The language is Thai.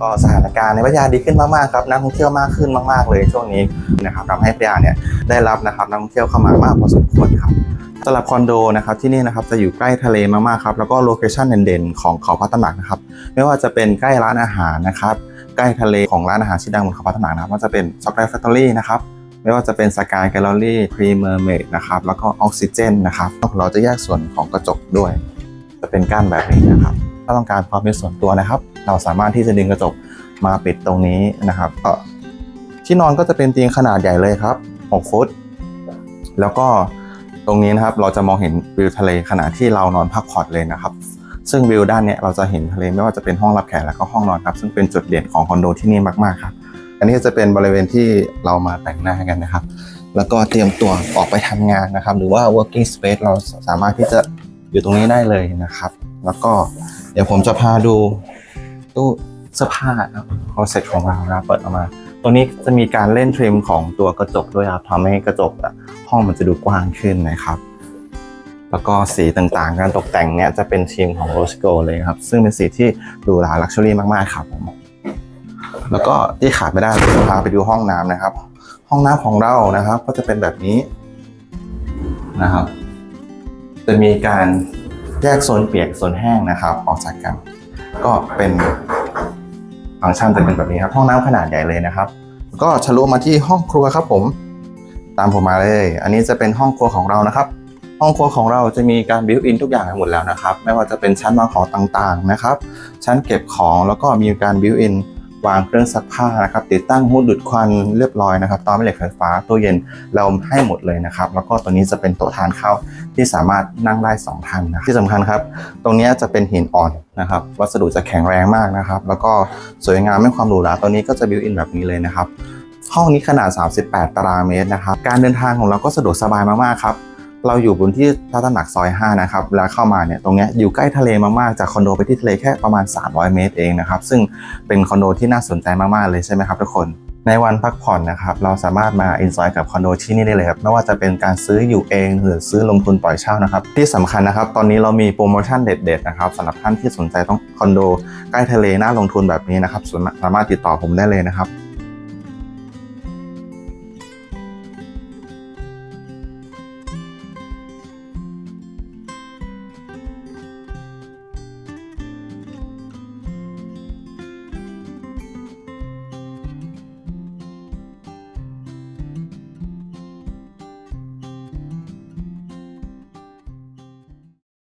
ก็สถานการณ์ในพัทยาดีขึ้นมากๆครับนักท่องเที่ยวมากขึ้นมากๆเลยช่วงนี้นะครับทำให้พัทยาเนี่ยได้รับนะครับนักท่องเที่ยวเข้ามามากพอสมควรครับสำหรับคอนโดนะครับที่นี่นะครับจะอยู่ใกล้ทะเลมากๆครับแล้วก็โลเคชั่นเด่นๆของเขาพัฒนานะครับไม่ว่าจะเป็นใกล้ร้านอาหารนะครับใกล้ทะเลของร้านอาหารชื่อดังบนเขาพัฒนานะครับว่าจะเป็นช็อกโกแลตแฟคทอรี่นะครับไม่ว่าจะเป็นสกายแกลเลอรี่พรีเมอร์เมดนะครับแล้วก็ออกซิเจนนะครับเราจะแยกส่วนของกระจกด้วย จะเป็นก้านแบบนี้นะครับ ถ้าต้องการความเป็นส่วนตัวนะครับ เราสามารถที่จะดึงกระจกมาปิดตรงนี้นะครับที่นอนก็จะเป็นเตียงขนาดใหญ่เลยครับ 6 ฟุต แล้วก็ตรงนี้นะครับเราจะมองเห็นวิวทะเลขณะที่เรานอนพักผ่อนเลยนะครับ ซึ่งวิวด้านเนี้ยเราจะเห็นทะเลไม่ว่าจะเป็นห้องรับแขกแล้วก็ห้องนอนครับ ซึ่งเป็นจุดเด่นของคอนโดที่นี่มากๆครับ อันนี้จะเป็นบริเวณที่เรามาแต่งหน้ากันนะครับ แล้วก็เตรียมตัวออกไปทำงานนะครับ หรือว่า working space เราสามารถที่จะอยู่ตรงนี้ได้เลยนะครับ แล้วก็เดี๋ยวผมจะพาดู ตู้เสื้อผ้าครับคอเซ็ตของเรานะเปิดออกมา ตรงนี้จะมีการเล่นทริมของตัวกระจกด้วยครับทำให้กระจกอะห้องมันจะดูกว้างขึ้นนะครับ แล้วก็สีต่างๆ การตกแต่งเนี่ยจะเป็นทีมของโรสโกเลยครับ ซึ่งเป็นสีที่หรูหราลักชัวรี่มากๆครับผมแล้วก็ที่ขาดไม่ได้เลยพาไปดูห้องน้ำนะครับ ห้องน้ำของเรานะครับ ก็จะเป็นแบบนี้นะครับ จะมีการแยกโซนเปียกโซนแห้งนะครับ ออกจากกัน ก็เป็น ฟังก์ชันจะเป็นแบบนี้ครับ ห้องน้ำขนาดใหญ่เลยนะครับ ก็ทะลุมาที่ห้องครัวครับผม ตามผมมาเลย อันนี้จะเป็นห้องครัวของเรานะครับ ห้องครัวของเราจะมีการบิวอินทุกอย่างหมดแล้วนะครับ ไม่ว่าจะเป็นชั้นวางของต่างๆนะครับ ชั้นเก็บของแล้วก็มีการบิวอิน วางเครื่องซักผ้านะครับ ติดตั้งฮูดดูดควันเรียบร้อยนะครับตอนแม่เหล็กไฟฟ้าตู้เย็นเราให้หมดเลยนะครับ แล้วก็ตัวนี้จะเป็นโต๊ะทานข้าวที่สามารถนั่งได้สองท่านนะที่สำคัญครับ ตรงนี้จะเป็นหินอ่อนนะครับ วัสดุจะแข็งแรงมากนะครับ แล้วก็สวยงามไม่ความหรูหราตัวนี้ก็จะบิวอินแบบนี้เลยนะครับห้องนี้ขนาด 38 ตารางเมตรนะครับ การเดินทางของเราก็สะดวกสบายมากๆครับ เราอยู่บนที่พระตำหนักซอย 5 นะครับเวลาเข้ามาเนี่ยตรงเนี้ยอยู่ใกล้ทะเลมากๆจากคอนโดไปที่ทะเลแค่ประมาณ 300 เมตรเองนะครับซึ่งเป็นคอนโดที่น่าสนใจมากๆเลยใช่ไหมครับทุกคนในวันพักผ่อนนะครับเราสามารถมาอินจอยกับคอนโดที่นี่ได้เลยครับไม่ว่าจะเป็นการซื้ออยู่เองหรือซื้อลงทุนปล่อยเช่านะครับที่สำคัญนะครับ ตอนนี้เรามีโปรโมชั่นเด็ดๆนะครับสำหรับท่านที่สนใจต้องคอนโดใกล้ทะเลน่าลงทุนแบบนี้นะครับสามารถติดต่อผมได้เลยนะครับ